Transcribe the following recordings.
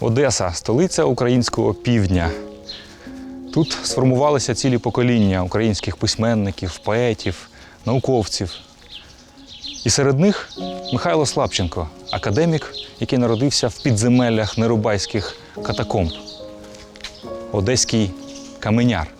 Одеса столиця українського півдня. Тут сформувалися цілі покоління українських письменників, поетів, науковців. І серед них Михайло Слабченко, академік, який народився в підземеллях нерубайських катакомб. Одеський каменяр.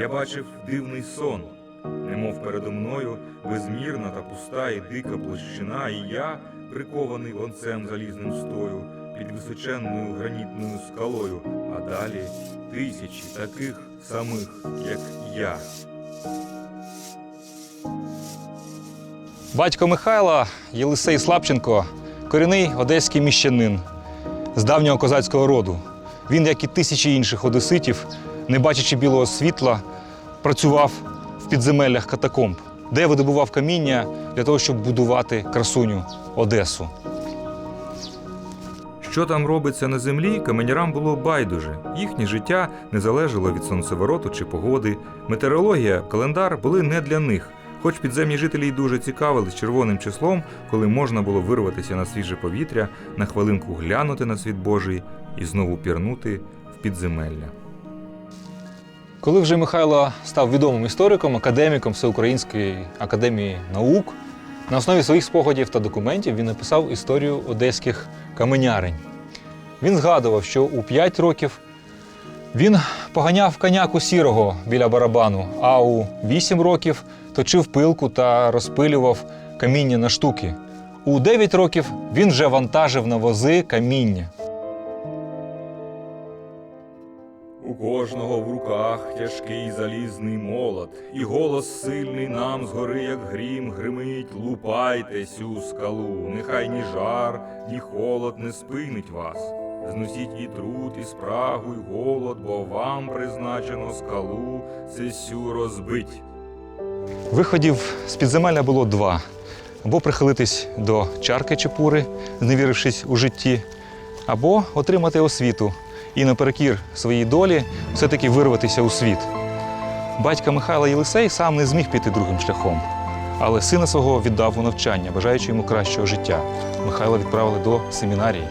Я бачив дивний сон, немов передо мною безмірна та пуста і дика площина, і я, прикований ланцем залізним стою, під височенною гранітною скалою, а далі тисячі таких самих, як я. Батько Михайла Єлисей Слабченко корінний одеський міщанин з давнього козацького роду. Він, як і тисячі інших одеситів, не бачачи білого світла, працював в підземеллях катакомб, де видобував каміння для того, щоб будувати красуню Одесу. Що там робиться на землі, каменярам було байдуже. Їхнє життя не залежало від сонцевороту чи погоди. Метеорологія, календар були не для них. Хоч підземні жителі й дуже цікавились червоним числом, коли можна було вирватися на свіже повітря, на хвилинку глянути на світ Божий і знову пірнути в підземелля. Коли вже Михайло став відомим істориком, академіком Всеукраїнської академії наук, на основі своїх спогадів та документів він написав історію одеських каменярень. Він згадував, що у 5 років він поганяв коняку сірого біля барабану, а у 8 років точив пилку та розпилював каміння на штуки. У 9 років він вже вантажив на вози каміння. Кожного в руках тяжкий залізний молот, і голос сильний нам згори, як грім, гримить, лупайте сю скалу, нехай ні жар, ні холод не спинить вас. Зносіть і труд, і спрагу, і голод, бо вам призначено скалу це сю розбить. Виходів з підземелля було два: або прихилитись до чарки чепури, зневірившись у житті, або отримати освіту і наперекір своїй долі все-таки вирватися у світ. Батька Михайла Єлисей сам не зміг піти другим шляхом, але сина свого віддав у навчання, бажаючи йому кращого життя. Михайла відправили до семінарії.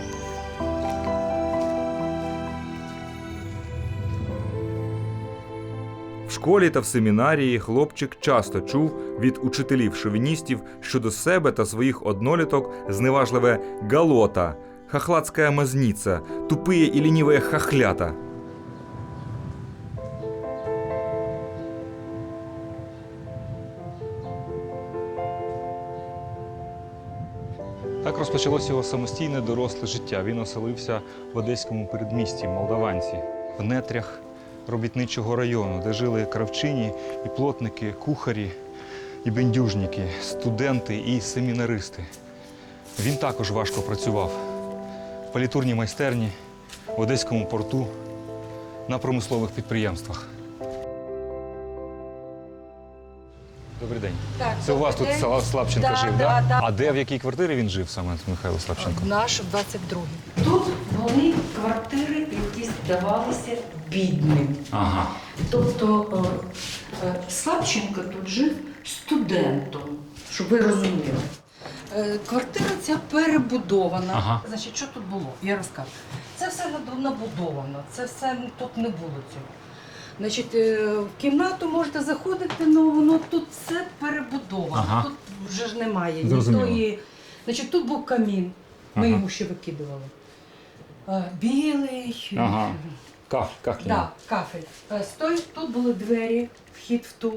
В школі та в семінарії хлопчик часто чув від учителів шовіністів щодо себе та своїх одноліток зневажливе галота, хохладська мазніця, тупые і лініве хохлята. Так розпочалося його самостійне доросле життя. Він оселився в одеському передмісті Молдаванці, в нетрях робітничого району, де жили кравчині і плотники, кухарі і бендюжники, студенти і семінаристи. Він також важко працював палітурній майстерні, в одеському порту, на промислових підприємствах. Добрий день. Так, Це у вас тут день. Сла- Слабченко Да, жив, да, да? да. А де в якій квартирі він жив саме Михайло Слабченко? Наш 22-й. Тут були квартири, які здавалися бідним. Ага. Тобто е, е, Славченко тут жив студентом, щоб ви розуміли. Е, Квартира ця перебудована. Ага. Значить, що тут було? Я розкажу. Це все набудовано, це все тут не було цього. Значить, е, в кімнату можете заходити, але воно тут все перебудовано. Ага. Тут вже ж немає ні Значить, тут був камін, ми Ага. його ще викидували. Е, Білий. Ага. Каф, кафлі. Да, кафель. Е, Стой, тут були двері, вхід в ту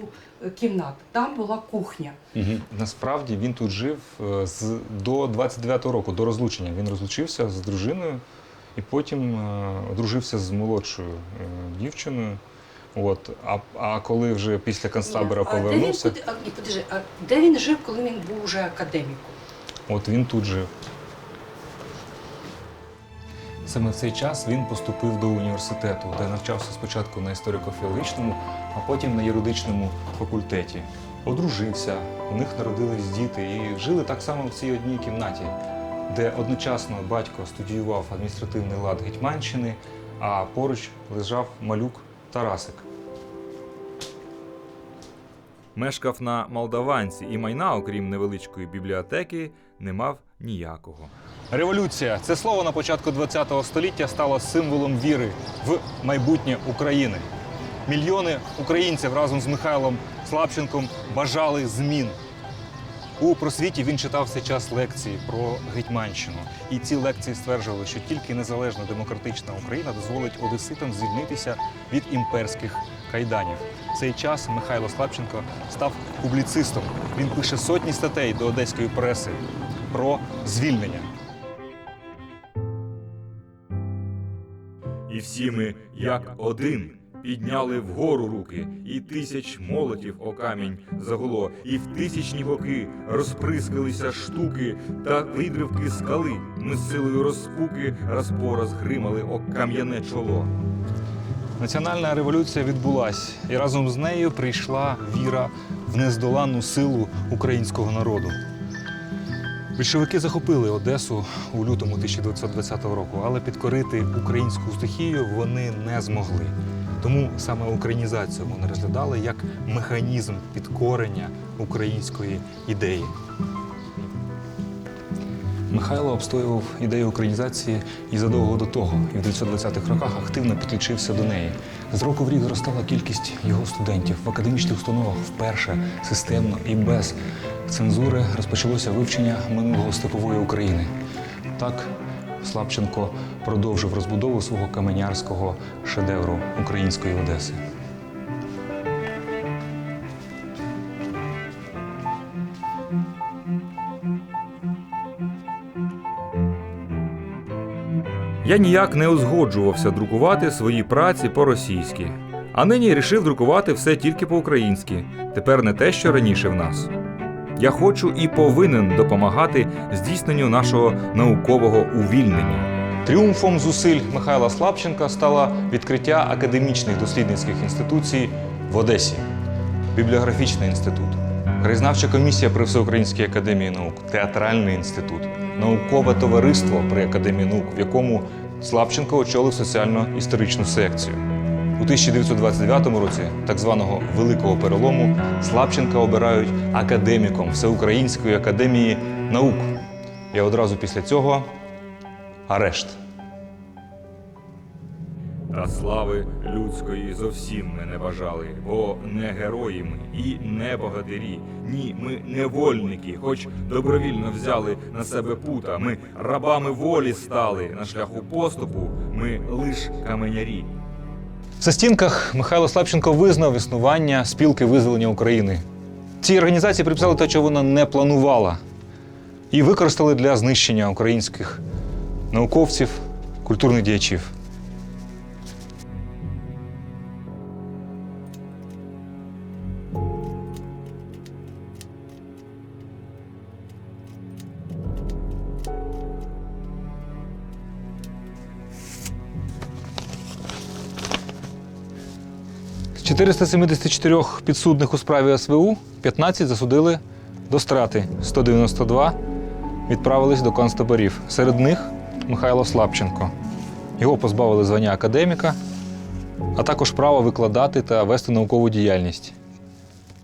е, кімнату. Там була кухня. Угу. Насправді він тут жив е, з, до 29-го року, до розлучення. Він розлучився з дружиною і потім е, одружився з молодшою е, дівчиною. От, а, а коли вже після концтабора а де він, повернувся, куди- а, ні, подожди, а де він жив, коли він був вже академіком? от він тут жив. Саме в цей час він поступив до університету, де навчався спочатку на історико-філологічному, а потім на юридичному факультеті. Одружився, у них народились діти і жили так само в цій одній кімнаті, де одночасно батько студіював адміністративний лад Гетьманщини, а поруч лежав малюк Тарасик. Мешкав на Молдаванці і майна, окрім невеличкої бібліотеки, не мав ніякого. Революція це слово на початку ХХ століття стало символом віри в майбутнє України. Мільйони українців разом з Михайлом Слабченком бажали змін. У просвіті він читав цей час лекції про Гетьманщину. І ці лекції стверджували, що тільки незалежна демократична Україна дозволить одеситам звільнитися від імперських кайданів. В цей час Михайло Слабченко став публіцистом. Він пише сотні статей до одеської преси про звільнення. І всі ми, як один, підняли вгору руки, і тисяч молотів о камінь загуло, і в тисячні боки розприскалися штуки та видривки скали. Ми з силою розпуки раз по раз гримали о кам'яне чоло. Національна революція відбулась, і разом з нею прийшла віра в нездоланну силу українського народу. Більшовики захопили Одесу у лютому 1920 року, але підкорити українську стихію вони не змогли. Тому саме українізацію вони розглядали як механізм підкорення української ідеї. Михайло обстоював ідею українізації і задовго до того, і в 1920-х роках активно підключився до неї. З року в рік зростала кількість його студентів в академічних установах вперше системно і без цензури розпочалося вивчення минулого степової України. Так Слабченко продовжив розбудову свого каменярського шедевру української Одеси. Я ніяк не узгоджувався друкувати свої праці по-російськи. А нині рішив друкувати все тільки по-українськи. Тепер не те, що раніше в нас. Я хочу і повинен допомагати здійсненню нашого наукового увільнення. Тріумфом зусиль Михайла Слабченка стало відкриття академічних дослідницьких інституцій в Одесі, бібліографічний інститут, краєзнавча комісія при Всеукраїнській академії наук, театральний інститут, наукове товариство при академії наук, в якому Слабченко очолив соціально-історичну секцію. У 1929 році, так званого Великого перелому, Слабченка обирають академіком Всеукраїнської академії наук. І одразу після цього арешт. Та слави людської зовсім ми не бажали, бо не герої ми і не богатирі. Ні, ми невольники, хоч добровільно взяли на себе пута. Ми рабами волі стали на шляху поступу. Ми лиш каменярі. В застінках Михайло Слабченко визнав існування спілки визволення України. Цій організації приписали те, що вона не планувала, і використали для знищення українських науковців, культурних діячів. З 474 підсудних у справі СВУ 15 засудили до страти, 192 відправились до концтаборів. Серед них Михайло Слабченко. Його позбавили звання академіка, а також права викладати та вести наукову діяльність.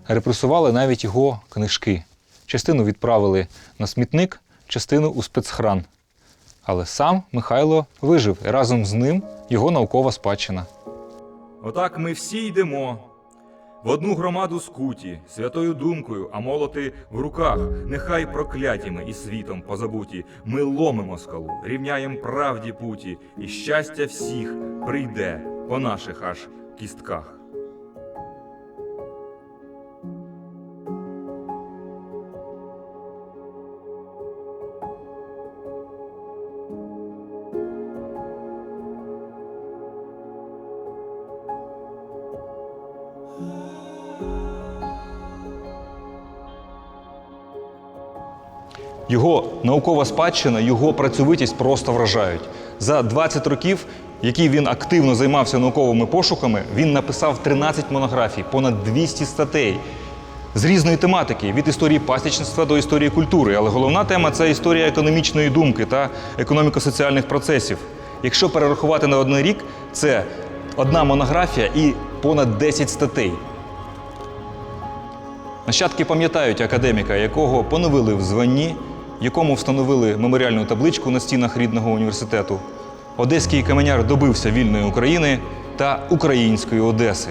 Репресували навіть його книжки. Частину відправили на смітник, частину у спецхран. Але сам Михайло вижив, і разом з ним його наукова спадщина. Отак ми всі йдемо. В одну громаду скуті, святою думкою, а молоти в руках, нехай проклятіми і світом позабуті. Ми ломимо скалу, рівняєм правді путі, і щастя всіх прийде по наших аж кістках. Його наукова спадщина, його працьовитість просто вражають. За 20 років, які він активно займався науковими пошуками, він написав 13 монографій, понад 200 статей з різної тематики від історії пасічництва до історії культури. Але головна тема це історія економічної думки та економіко-соціальних процесів. Якщо перерахувати на один рік, це одна монографія і понад 10 статей. Нащадки пам'ятають академіка, якого поновили в званні, якому встановили меморіальну табличку на стінах рідного університету. Одеський каменяр добився вільної України та української Одеси.